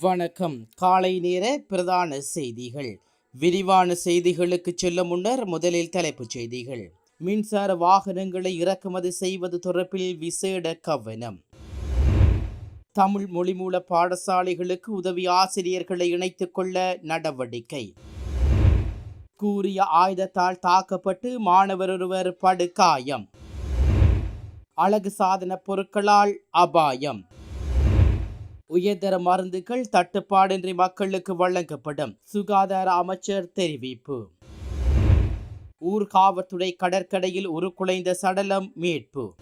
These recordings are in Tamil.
வணக்கம். காலை நேர பிரதான செய்திகள். விரிவான செய்திகளுக்கு செல்லும் முன்னர் முதலில் தலைப்புச் செய்திகள். மின்சார வாகனங்களை இறக்குமதி செய்வது தொடர்பில் விசேட கவனம். தமிழ் மொழிமூல பாடசாலைகளுக்கு உதவி ஆசிரியர்களை இணைத்துக் கொள்ள நடவடிக்கை. கூறிய ஆயுதத்தால் தாக்கப்பட்டு மாணவர் ஒருவர் படுகாயம். அழகு சாதன பொருட்களால் அபாயம். உயர்தர மருந்துகள் தட்டுப்பாடின்றி மக்களுக்கு வழங்கப்படும் சுகாதார அமைச்சர் தெரிவிப்பு. ஊர்காவத்துறை கடற்கரையில் உருக்குலைந்த சடலம் மீட்பு.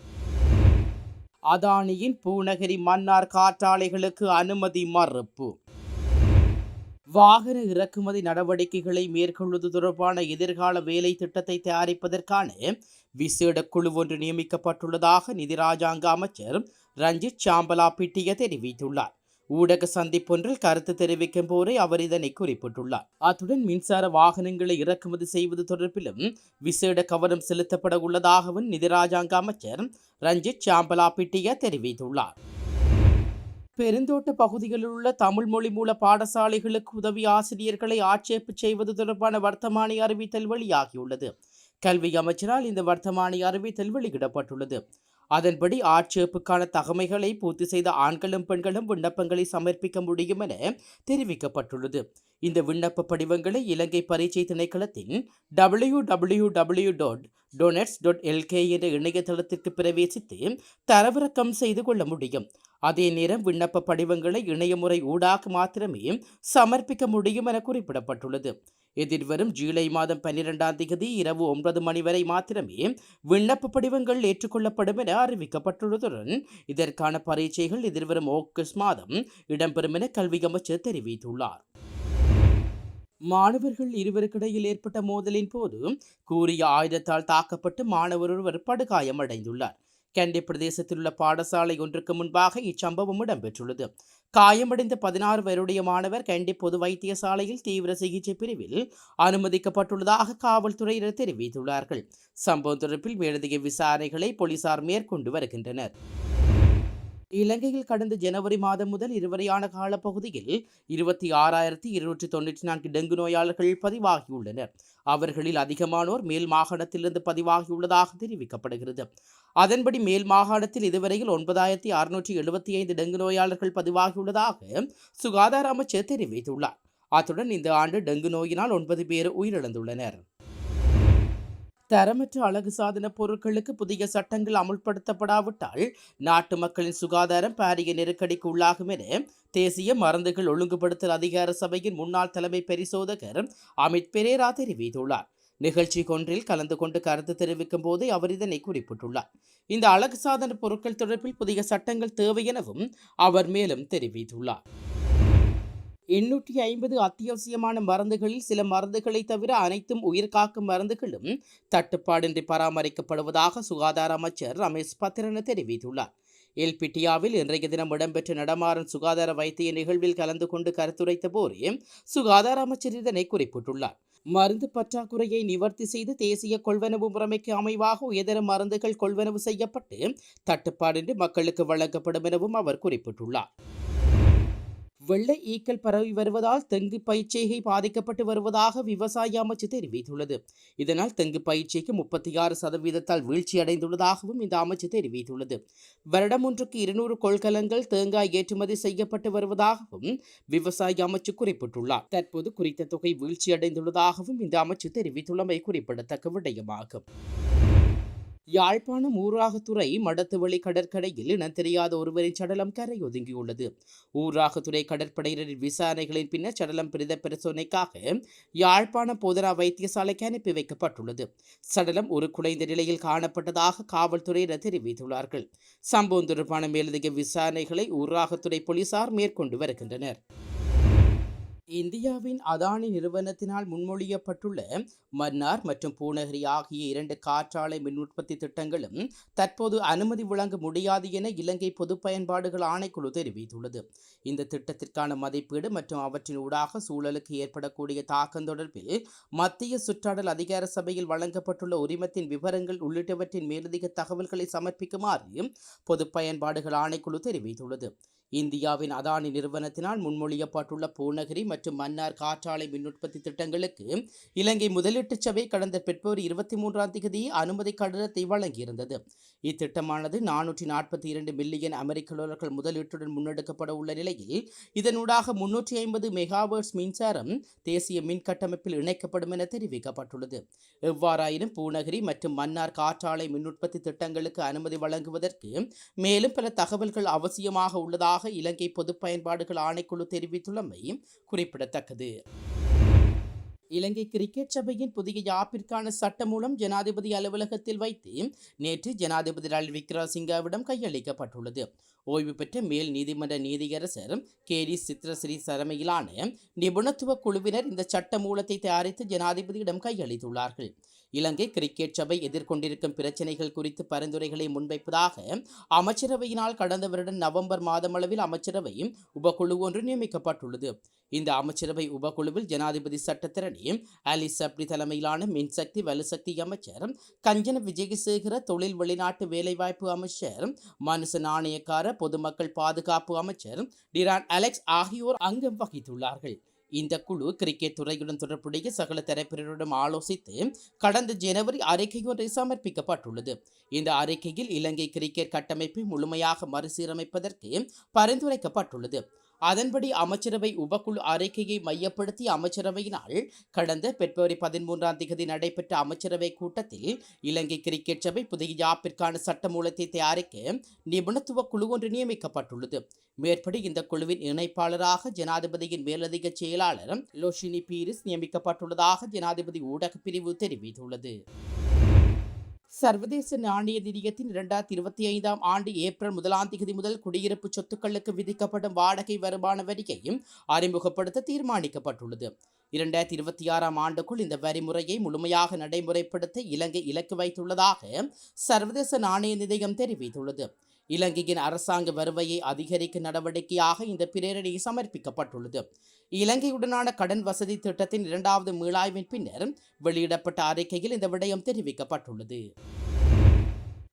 அதானியின் பூநகரி மன்னார் காற்றாலைகளுக்கு அனுமதி மறுப்பு. வாகன இறக்குமதி நடவடிக்கைகளை மேற்கொள்வது தொடர்பான எதிர்கால வேலை திட்டத்தை தயாரிப்பதற்கான விசேட குழு ஒன்று நியமிக்கப்பட்டுள்ளதாக நிதி ராஜாங்க அமைச்சர் ரஞ்சித் சாம்பலா பிட்டிய தெரிவித்துள்ளார். ஊடக சந்திப்பொன்றில் கருத்து தெரிவிக்கும் போதே அவர் இதனை குறிப்பிட்டுள்ளார். அத்துடன் மின்சார வாகனங்களை இறக்குமதி செய்வது தொடர்பிலும் விசேட கவனம் செலுத்தப்பட உள்ளதாகவும் நிதி ராஜாங்க அமைச்சர் ரஞ்சித் சாம்பலாபிட்டிய தெரிவித்துள்ளார். பெருந்தோட்ட பகுதிகளில் உள்ள தமிழ் மொழி மூல பாடசாலைகளுக்கு உதவி ஆசிரியர்களை ஆட்சேப்பு செய்வது தொடர்பான வர்த்தமானி அறிவித்தல் வெளியாகியுள்ளது. கல்வி அமைச்சரால் இந்த வர்த்தமானி அறிவித்தல் வெளியிடப்பட்டுள்ளது. அதன்படி ஆட்சேப்புக்கான தகமைகளை பூர்த்தி செய்த ஆண்களும் பெண்களும் விண்ணப்பங்களை சமர்ப்பிக்க முடியும் என தெரிவிக்கப்பட்டுள்ளது. இந்த விண்ணப்ப படிவங்களை இலங்கை பரீட்சை திணைக்களத்தின் W W W dot doenets dot LK என்ற இணையதளத்திற்கு பிரவேசித்து தரவிறக்கம் செய்து கொள்ள முடியும். அதே நேரம் விண்ணப்ப படிவங்களை இணையமுறை ஊடாக மாத்திரமே சமர்ப்பிக்க முடியும் என குறிப்பிடப்பட்டுள்ளது. எதிர்வரும் ஜூலை மாதம் பன்னிரெண்டாம் தேதி இரவு ஒன்பது மணி வரை மாத்திரமே விண்ணப்ப படிவங்கள் ஏற்றுக்கொள்ளப்படும் என அறிவிக்கப்பட்டுள்ளதுடன் இதற்கான பரீட்சைகள் எதிர்வரும் ஆகஸ்ட் மாதம் இடம்பெறும் என கல்வி அமைச்சர் தெரிவித்துள்ளார். மாணவர்கள் இருவருக்கிடையில் ஏற்பட்ட மோதலின் போது கூறிய ஆயுதத்தால் தாக்கப்பட்டு மாணவர் ஒருவர் படுகாயமடைந்துள்ளார். கண்டி பிரதேசத்தில் உள்ள பாடசாலை ஒன்றுக்கு முன்பாக இச்சம்பவம் இடம்பெற்றுள்ளது. காயமடைந்த பதினாறு வயதுடைய மாணவர் கண்டி பொது வைத்தியசாலையில் தீவிர சிகிச்சை பிரிவில் அனுமதிக்கப்பட்டுள்ளதாக காவல்துறையினர் தெரிவித்துள்ளார்கள். சம்பவம் தொடர்பில் மேலதிக விசாரணைகளை போலீசார் மேற்கொண்டு வருகின்றனர். இலங்கையில் கடந்த ஜனவரி மாதம் முதல் இருவரையான காலப்பகுதியில் இருபத்தி ஆறாயிரத்தி இருநூற்றி தொண்ணூற்றி நான்கு டெங்கு நோயாளர்கள் பதிவாகியுள்ளனர். அவர்களில் அதிகமானோர் மேல் மாகாணத்திலிருந்து பதிவாகியுள்ளதாக தெரிவிக்கப்படுகிறது. அதன்படி மேல் மாகாணத்தில் இதுவரையில் ஒன்பதாயிரத்தி அறுநூற்றி எழுபத்தி ஐந்து டெங்கு நோயாளர்கள் பதிவாகியுள்ளதாக சுகாதார அமைச்சர் தெரிவித்துள்ளார். அத்துடன் இந்த ஆண்டு டெங்கு நோயினால் ஒன்பது பேர் உயிரிழந்துள்ளனர். தரமற்ற அழகு சாதன பொருட்களுக்கு புதிய சட்டங்கள் அமுல்படுத்தப்படாவிட்டால் நாட்டு மக்களின் சுகாதாரம் பாரிய நெருக்கடிக்கு உள்ளாகும் என தேசிய மருந்துகள் ஒழுங்குபடுத்தல் அதிகார சபையின் முன்னாள் தலைமை பரிசோதகர் அமித் பெரேரா தெரிவித்துள்ளார். நிகழ்ச்சி ஒன்றில் கலந்து கொண்டு கருத்து தெரிவிக்கும் போதே அவர் இதனை குறிப்பிட்டுள்ளார். இந்த அழகு சாதன பொருட்கள் தொடர்பில் புதிய சட்டங்கள் தேவை எனவும் அவர் மேலும் தெரிவித்துள்ளார். எண்ணூற்றி ஐம்பது அத்தியாவசியமான மருந்துகளில் சில மருந்துகளை தவிர அனைத்தும் உயிர்காக்கும் மருந்துகளும் தட்டுப்பாடின்றி பராமரிக்கப்படுவதாக சுகாதார அமைச்சர் ரமேஷ் பத்திரன தெரிவித்துள்ளார். எல்பிட்டியாவில் இன்றைய தினம் இடம்பெற்ற நடமாறும் சுகாதார வைத்திய நிகழ்வில் கலந்து கொண்டு கருத்துரைத்த போரே சுகாதார அமைச்சர் இதனை குறிப்பிட்டுள்ளார். மருந்து பற்றாக்குறையை நிவர்த்தி செய்து தேசிய கொள்வனவு முறைமைக்கு அமைவாக உயர்தர மருந்துகள் கொள்வனவு செய்யப்பட்டு தட்டுப்பாடின்றி மக்களுக்கு வழங்கப்படும் எனவும் அவர் குறிப்பிட்டுள்ளார். வெள்ளை ஈக்கள் பரவி வருவதால் தெங்கு பயிற்சிகை பாதிக்கப்பட்டு வருவதாக விவசாய அமைச்சு தெரிவித்துள்ளது. இதனால் தெங்கு பயிற்சிக்கு முப்பத்தி ஆறு சதவீதத்தால் வீழ்ச்சி அடைந்துள்ளதாகவும் இந்த அமைச்சு தெரிவித்துள்ளது. வருடம் ஒன்றுக்கு இருநூறு கொள்கலங்கள் தேங்காய் ஏற்றுமதி செய்யப்பட்டு வருவதாகவும் விவசாய அமைச்சு குறிப்பிட்டுள்ளார். தற்போது குறித்த தொகை வீழ்ச்சி அடைந்துள்ளதாகவும் இந்த அமைச்சு தெரிவித்துள்ளமை குறிப்பிடத்தக்க விடயமாகும். யாழ்ப்பாணம் ஊராகத்துறை மடத்துவெளி கடற்கரையில் இனம் தெரியாத ஒருவரின் சடலம் கரையொதுங்கியுள்ளது ஊராகத்துறை கடற்படையினரின் விசாரணைகளின் பின்னர் சடலம் பிரத பரிசோதனைக்காக யாழ்ப்பாணம் போதனா வைத்தியசாலைக்கு அனுப்பி வைக்கப்பட்டுள்ளது. சடலம் ஒரு குலைந்த நிலையில் காணப்பட்டதாக காவல்துறையினர் தெரிவித்துள்ளார்கள். சம்பவம் தொடர்பான மேலதிக விசாரணைகளை ஊராகத்துறை போலீசார் மேற்கொண்டு வருகின்றனர். இந்தியாவின் அதானி நிறுவனத்தினால் முன்மொழியப்பட்டுள்ள மன்னார் மற்றும் பூநகரி ஆகிய இரண்டு காற்றாலை மின் உற்பத்தி திட்டங்களும் தற்போது அனுமதி வழங்க முடியாது என இலங்கை பொது பயன்பாடுகள் ஆணைக்குழு தெரிவித்துள்ளது. இந்த திட்டத்திற்கான மதிப்பீடு மற்றும் அவற்றின் ஊடாக சூழலுக்கு ஏற்படக்கூடிய தாக்கம் தொடர்பில் மத்திய சுற்றாடல் அதிகார சபையில் வழங்கப்பட்டுள்ள உரிமத்தின் விவரங்கள் உள்ளிட்டவற்றின் மேலதிக தகவல்களை சமர்ப்பிக்குமாறு பொது பயன்பாடுகள் ஆணைக்குழு தெரிவித்துள்ளது. இந்தியாவின் அதானி நிறுவனத்தினால் முன்மொழியப்பட்டுள்ள பூநகரி மற்றும் மன்னார் காற்றாலை மின் உற்பத்தி திட்டங்களுக்கு இலங்கை முதலீட்டு சபை கடந்த பிப்ரவரி இருபத்தி மூன்றாம் தேதி அனுமதி கடிதத்தை வழங்கியிருந்தது. இத்திட்டமானது நானூற்றி நாற்பத்தி இரண்டு மில்லியன் அமெரிக்க டாலர்கள் முதலீட்டுடன் முன்னெடுக்கப்பட உள்ள நிலையில் இதனூடாக முன்னூற்றி ஐம்பது மெகாவர்ட்ஸ் மின்சாரம் தேசிய மின் கட்டமைப்பில் இணைக்கப்படும் என தெரிவிக்கப்பட்டுள்ளது. எவ்வாறாயினும் பூநகரி மற்றும் மன்னார் காற்றாலை மின் உற்பத்தி திட்டங்களுக்கு அனுமதி வழங்குவதற்கு மேலும் பல தகவல்கள் அவசியமாக உள்ளதாக இலங்கை பொது பயன்பாடுகள் ஆணைக்குழு தெரிவித்துள்ளமை குறிப்பிடத்தக்கது. இலங்கை கிரிக்கெட் சபையின் புதிய யாப்பிற்கான சட்டமூலம் ஜனாதிபதி அலுவலகத்தில் வைத்து நேற்று ஜனாதிபதி ரணில் விக்ரமசிங்கவிடம் கையளிக்கப்பட்டுள்ளது. ஓய்வு பெற்ற மேல் நீதிமன்ற நீதியரசர் கே டி சித்ரஸ்ரீ தலைமையிலான நிபுணத்துவ குழுவினர் இந்த சட்டமூலத்தை தயாரித்து ஜனாதிபதியிடம் கையளித்துள்ளார்கள். இலங்கை கிரிக்கெட் சபை எதிர்கொண்டிருக்கும் பிரச்சினைகள் குறித்து பரிந்துரைகளை முன்வைப்பதாக அமைச்சரவையினால் கடந்த வருடம் நவம்பர் மாதமளவில் அமைச்சரவை உபக்குழு ஒன்று நியமிக்கப்பட்டுள்ளது. இந்த அமைச்சரவை உபகுழுவில் ஜனாதிபதி சட்டத்திரணி அலி சப்ரி தலைமையிலான மின்சக்தி வலுசக்தி அமைச்சர் கஞ்சன விஜயசேகர தொழில் வெளிநாட்டு வேலைவாய்ப்பு அமைச்சர் மனுச நாணயக்கார பொதுமக்கள் பாதுகாப்பு அமைச்சர் டிரான் அலெக்ஸ் ஆகியோர் அங்கம் வகித்துள்ளார்கள். இந்த குழு கிரிக்கெட் துறையுடன் தொடர்புடைய சகல தரப்பினருடன் ஆலோசித்து கடந்த ஜனவரி அறிக்கை ஒன்றை சமர்ப்பிக்கப்பட்டுள்ளது. இந்த அறிக்கையில் இலங்கை கிரிக்கெட் கட்டமைப்பை முழுமையாக மறுசீரமைப்பதற்கு பரிந்துரைக்கப்பட்டுள்ளது. அதன்படி அமைச்சரவை உபக்குழு அறிக்கையை மையப்படுத்தி அமைச்சரவையினால் கடந்த பிப்ரவரி பதிமூன்றாம் தேதி நடைபெற்ற அமைச்சரவை கூட்டத்தில் இலங்கை கிரிக்கெட் சபை புதிய யாப்பிற்கான சட்டமூலத்தை தயாரிக்க நிபுணத்துவ குழு ஒன்று நியமிக்கப்பட்டுள்ளது. மேற்படி இந்த குழுவின் இணைப்பாளராக ஜனாதிபதியின் மேலதிக செயலாளர் லோஷினி பீரிஸ் நியமிக்கப்பட்டுள்ளதாக ஜனாதிபதி ஊடக பிரிவு தெரிவித்துள்ளது. சர்வதேச நாணய நிதியத்தின் இரண்டாயிரத்தி இருபத்தி ஐந்தாம் ஆண்டு ஏப்ரல் முதலாம் தேதி முதல் குடியிருப்பு சொத்துக்களுக்கு விதிக்கப்படும் வாடகை வருமான வரியையும் அறிமுகப்படுத்த தீர்மானிக்கப்பட்டுள்ளது. இரண்டாயிரத்தி இருபத்தி ஆறாம் ஆண்டுக்குள் இந்த வரிமுறையை முழுமையாக நடைமுறைப்படுத்த இலங்கை இலக்கு வைத்துள்ளதாக சர்வதேச நாணய நிதியம் தெரிவித்துள்ளது. இலங்கையின் அரசாங்க வருவையை அதிகரிக்கும் நடவடிக்கையாக இந்த பிரேரணை சமர்ப்பிக்கப்பட்டுள்ளது. இலங்கையுடனான கடன் வசதி திட்டத்தின் இரண்டாவது மீளாய்வின் பின்னர் வெளியிடப்பட்ட அறிக்கையில் இந்த விடயம் தெரிவிக்கப்பட்டுள்ளது.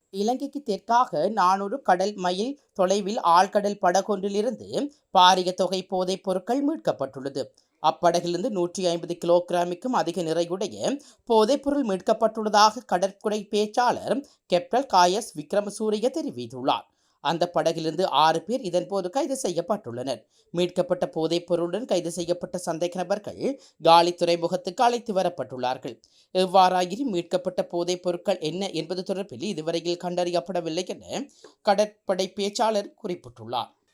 இலங்கைக்கு தெற்காக நானூறு கடல் மைல் தொலைவில் ஆழ்கடல் படகொன்றிலிருந்து பாரிய தொகை போதைப் பொருட்கள் மீட்கப்பட்டுள்ளது. அப்படகிலிருந்து நூற்றி ஐம்பது கிலோகிராமிக்கும் அதிக நிறையுடைய போதைப்பொருள் மீட்கப்பட்டுள்ளதாக கடற்குடை பேச்சாளர் கெப்டல் காயஸ் விக்ரமசூரிய தெரிவித்துள்ளார். அந்த படகிலிருந்து ஆறு பேர் இதன்போது கைது செய்யப்பட்டுள்ளனர். மீட்கப்பட்ட போதைப் பொருளுடன் கைது செய்யப்பட்ட சந்தேக நபர்கள் காலி துறைமுகத்துக்கு அழைத்து வரப்பட்டுள்ளார்கள். எவ்வாறாயினும் மீட்கப்பட்ட போதைப் பொருட்கள் என்ன என்பது தொடர்பில் இதுவரையில் கண்டறியப்படவில்லை என கடற்படை பேச்சாளர் குறிப்பிட்டுள்ளார்.